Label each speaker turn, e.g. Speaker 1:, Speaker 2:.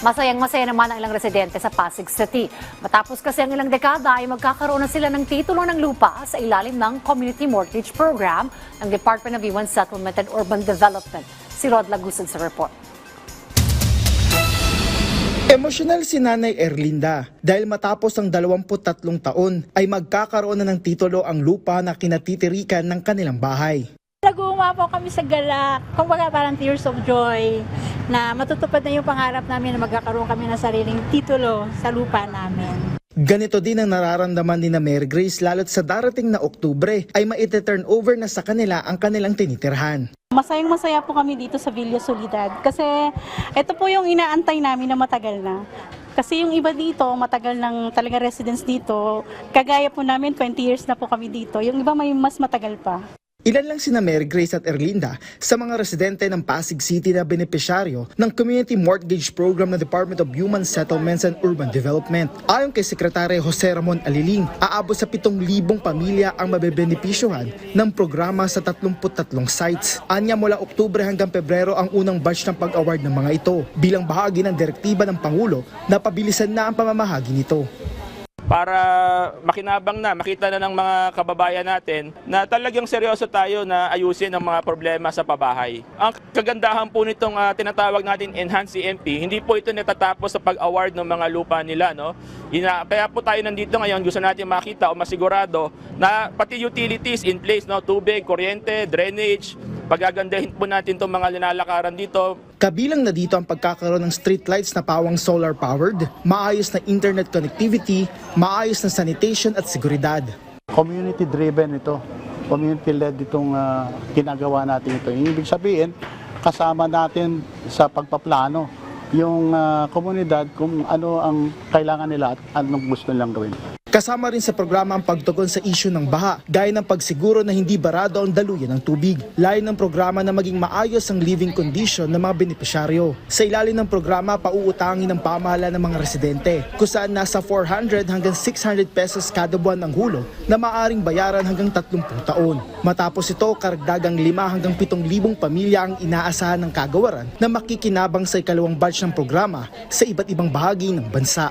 Speaker 1: Masayang masaya naman ang ilang residente sa Pasig City. Matapos kasi ang ilang dekada ay magkakaroon na sila ng titulo ng lupa sa ilalim ng Community Mortgage Program ng Department of Human Settlement and Urban Development. Si Rod Lagusan sa report.
Speaker 2: Emosyonal si Nanay Erlinda dahil matapos ang 23 taon ay magkakaroon na ng titulo ang lupa na kinatitirikan ng kanilang bahay.
Speaker 3: Naguma po kami sa galak. Kumbaga parang tears of joy na matutupad na yung pangarap namin na magkakaroon kami ng sariling titulo sa lupa namin.
Speaker 2: Ganito din ang nararamdaman ni na Mary Grace lalo't sa darating na Oktubre ay maite-turn over na sa kanila ang kanilang tinitirhan.
Speaker 4: Masayang masaya po kami dito sa Villa Solidad kasi ito po yung inaantay namin na matagal na. Kasi yung iba dito, matagal ng talaga residence dito. Kagaya po namin, 20 years na po kami dito. Yung iba may mas matagal pa.
Speaker 2: Ilan lang sina Mary Grace at Erlinda sa mga residente ng Pasig City na benepisyaryo ng Community Mortgage Program ng Department of Human Settlements and Urban Development. Ayon kay Sekretary Jose Ramon Aliling, aabot sa 7,000 pamilya ang mabebenepisyohan ng programa sa 33 sites. Anya mula Oktubre hanggang Pebrero ang unang batch ng pag-award ng mga ito bilang bahagi ng direktiba ng Pangulo na pabilisan na ang pamamahagi nito.
Speaker 5: Para makinabang na, makita na ng mga kababayan natin na talagang seryoso tayo na ayusin ang mga problema sa pabahay. Ang kagandahan po nitong ah, tinatawag natin Enhanced CMP, hindi po ito natatapos sa pag-award ng mga lupa nila. No? Ina, kaya po tayo nandito ngayon, gusto natin makita o masigurado na pati utilities in place, no? tubig, kuryente, drainage, pagagandahin po natin itong mga linalakaran dito,
Speaker 2: Kabilang na dito ang pagkakaroon ng streetlights na pawang solar powered, maayos na internet connectivity, maayos na sanitation at seguridad.
Speaker 6: community driven ito. Community led itong ah, ginagawa natin ito. Yung Ibig sabihin, kasama natin sa pagpaplano yung ah, komunidad kung ano ang kailangan nila at anong gusto nilang gawin.
Speaker 2: Kasama rin sa programa ang pagtugon sa isyu ng baha, gaya ng pagsiguro na hindi barado ang daluyan ng tubig. Layo ng programa na maging maayos ang living condition ng mga benepisyaryo. Sa ilalim ng programa, pauutangin ng pamahala ng mga residente, kung saan nasa 400 hanggang 600 pesos kada buwan ang hulo na maaring bayaran hanggang 30 taon. Matapos ito, karagdagang 5 hanggang 7,000 pamilya ang inaasahan ng kagawaran na makikinabang sa ikalawang batch ng programa sa iba't ibang bahagi ng bansa.